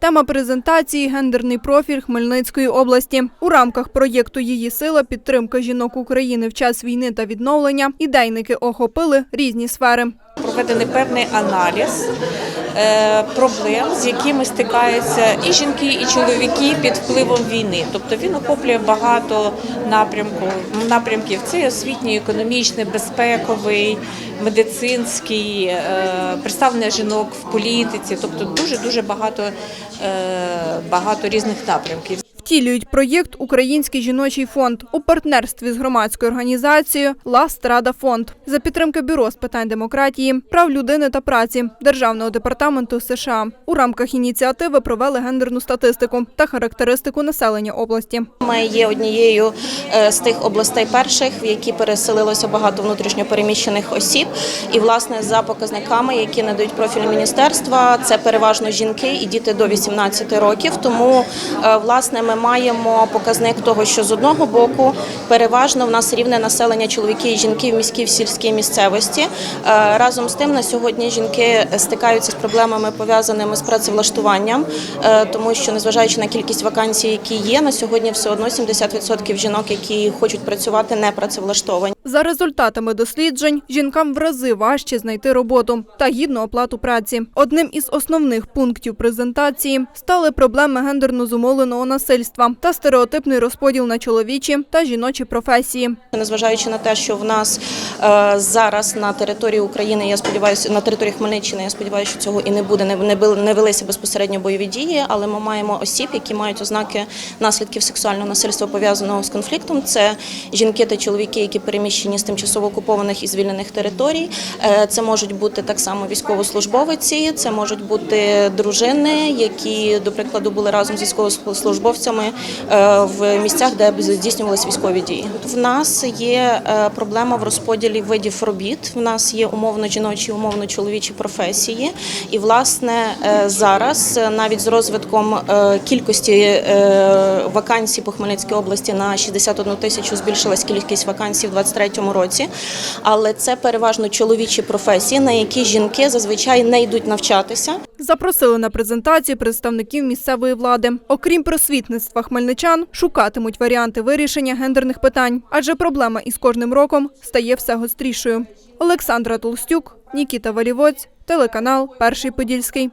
Тема презентації гендерний профіль Хмельницької області. У рамках проєкту Її сила підтримка жінок України в час війни та відновлення ідейники охопили різні сфери. проведений певний аналіз проблем, з якими стикаються і жінки, і чоловіки під впливом війни. Тобто він охоплює багато напрямку, напрямків. Це освітній, економічний, безпековий, медицинський, е, представлення жінок в політиці. Тобто дуже дуже багато, е, багато різних напрямків. Втілюють проєкт Український жіночий фонд у партнерстві з громадською організацією Ла Страда Фонд за підтримки бюро з питань демократії, прав людини та праці Державного департаменту США. У рамках ініціативи провели гендерну статистику та характеристику населення області. Ми є однією е, з тих областей перших, в які переселилося багато внутрішньопереміщених осіб. І власне за показниками, які надають профілі міністерства, це переважно жінки і діти до 18 років. Тому е, власне ми маємо показник того, що з одного боку переважно в нас рівне населення чоловіки і жінки в міській в сільській місцевості. Е, Разом з тим на сьогодні жінки стикаються з проблемами пов'язаними з працевлаштуванням, е, тому що незважаючи на кількість вакансій, які є, на сьогодні все одно 70% жінок, які хочуть працювати, не працевлаштовані. За результатами досліджень, жінкам в рази важче знайти роботу та гідну оплату праці. Одним із основних пунктів презентації стали проблеми гендерно зумовленого насильства та стереотипний розподіл на чоловічі та жіночі професії. Незважаючи на те, що в нас е, зараз на території України, я сподіваюся, на території Хмельниччини, я сподіваюся, що цього і не буде, не, велися безпосередньо бойові дії, але ми маємо осіб, які мають ознаки наслідків сексуального насильства пов'язаного з конфліктом. Це жінки та чоловіки, які переміщені з тимчасово окупованих і звільнених територій. Е, Це можуть бути так само військовослужбовиці, це можуть бути дружини, які, до прикладу, були разом з військовослужбовцями е, в місцях, де здійснювалися військові дії. В нас є е, проблема в розподілі видів робіт. В нас є умовно жіночі, умовно чоловічі професії. І власне зараз навіть з розвитком кількості вакансій по Хмельницькій області на 61 тисячу збільшилась кількість вакансій в 2023 році. Але це переважно чоловічі професії, на які жінки зазвичай не йдуть навчатися. Запросили на презентацію представників місцевої влади. Окрім просвітництва хмельничан, шукатимуть варіанти вирішення гендерних питань, адже проблема із кожним роком стає все гострішою. Олександра Толстюк, Нікіта Валівоць, телеканал Перший Подільський.